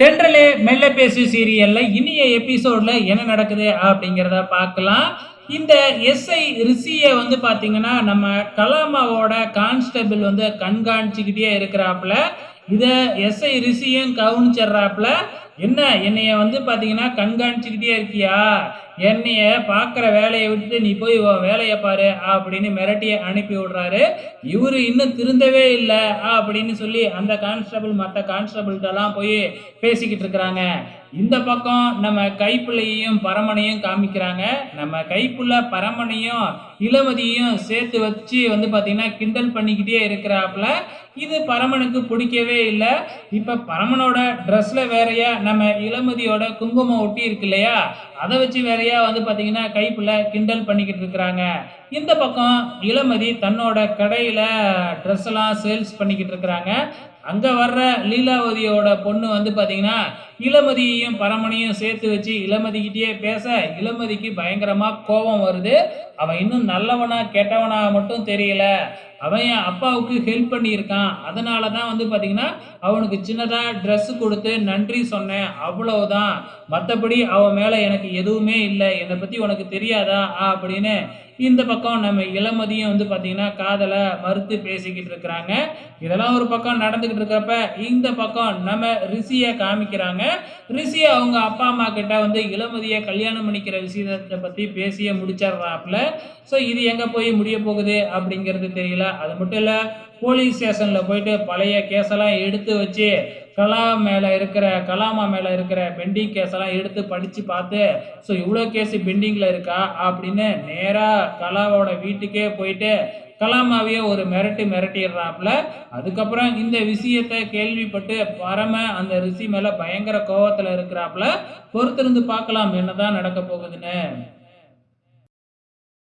தென்றலே மெல்ல பேசு சீரியல்ல இனிய எபிசோட்ல என்ன நடக்குது அப்படிங்கிறத பார்க்கலாம். இந்த எஸ்ஐ ரிஷியை வந்து பார்த்தீங்கன்னா நம்ம கலாமாவோட கான்ஸ்டபிள் வந்து கண்காணிச்சுக்கிட்டே இருக்கிறாப்புல. இதை எஸ்ஐ ரிஷியும் கவனிச்சிடுறாப்புல. என்ன என்னைய வந்து பார்த்தீங்கன்னா கண்காணிச்சுக்கிட்டே இருக்கியா? என்னைய பார்க்குற வேலையை விட்டுட்டு நீ போய் உன் வேலையை பாரு அப்படின்னு மிரட்டியை அனுப்பி விடுறாரு. இவர் இன்னும் திருந்தவே இல்லை அப்படின்னு சொல்லி அந்த கான்ஸ்டபிள் மற்ற கான்ஸ்டபிள்கிட்டலாம் போய் பேசிக்கிட்டு இருக்கிறாங்க. இந்த பக்கம் நம்ம கைப்பிள்ளையையும் பரமனையும் காமிக்கிறாங்க. நம்ம கைப்புள்ள பரமனையும் இளமதியையும் சேர்த்து வச்சு வந்து பார்த்தீங்கன்னா கிண்டல் பண்ணிக்கிட்டே இருக்கிறாப்புல. இது பரமனுக்கு பிடிக்கவே இல்லை. இப்போ பரமனோட ட்ரெஸ்ஸில் வேறையா நம்ம இளமதியோட குங்குமம் ஒட்டி இருக்கு இல்லையா? அதை வச்சு வேறையா வந்து பார்த்தீங்கன்னா கைப்பில் கிண்டல் பண்ணிக்கிட்டு இருக்கிறாங்க. இந்த பக்கம் இளமதி தன்னோட கடையில் ட்ரெஸ் எல்லாம் சேல்ஸ் பண்ணிக்கிட்டு இருக்கிறாங்க. அங்கே வர்ற லீலாவதியோட பொண்ணு வந்து பார்த்தீங்கன்னா இளமதியையும் பரமனையும் சேர்த்து வச்சு இளமதிக்கிட்டே பேச இளமதிக்கு பயங்கரமாக கோபம் வருது. அவன் இன்னும் நல்லவனா கெட்டவனா மட்டும் தெரியல. அவன் என் அப்பாவுக்கு ஹெல்ப் பண்ணியிருக்கான். அதனால தான் வந்து பார்த்தீங்கன்னா அவனுக்கு சின்னதாக ட்ரெஸ் கொடுத்து நன்றி சொன்னேன். அவ்வளவுதான். மற்றபடி அவன் மேலே எனக்கு எதுவுமே இல்லை. என்னை பற்றி உனக்கு தெரியாதா? அப்படின்னு இந்த பக்கம் நம்ம இளமதியும் வந்து பார்த்தீங்கன்னா காதலை மறுத்து பேசிக்கிட்டு இருக்கிறாங்க. இதெல்லாம் ஒரு பக்கம் நடந்துக்கிட்டு இருக்கிறப்ப இந்த பக்கம் நம்ம ரிஷியை காமிக்கிறாங்க. ரிஷி அவங்க அப்பா அம்மா கிட்ட வந்து இளமதியை கல்யாணம் பண்ணிக்கிற விஷயத்தை பற்றி பேசிய முடிச்சிடுறாப்புல. ஸோ இது எங்கே போய் முடிய போகுது அப்படிங்கிறது தெரியல. அது மட்டும் இல்லை போலீஸ் ஸ்டேஷனில் போயிட்டு பழைய கேஸெல்லாம் எடுத்து வச்சு கலாம் மேலே இருக்கிற கலாமா மேலே இருக்கிற பெண்டிங் கேஸெல்லாம் எடுத்து படித்து பார்த்து ஸோ இவ்வளோ கேஸ் பெண்டிங்கில் இருக்கா? அப்படின்னு நேராக கலாவோட வீட்டுக்கே போயிட்டு கலாமாவையே ஒரு மிரட்டு மிரட்டிடுறாப்புல. அதுக்கப்புறம் இந்த விஷயத்தை கேள்விப்பட்டு பரம அந்த ரிஷி மேலே பயங்கர கோவத்தில் இருக்கிறாப்புல பொறுத்திருந்து பார்க்கலாம் என்னதான் நடக்க போகுதுன்னு.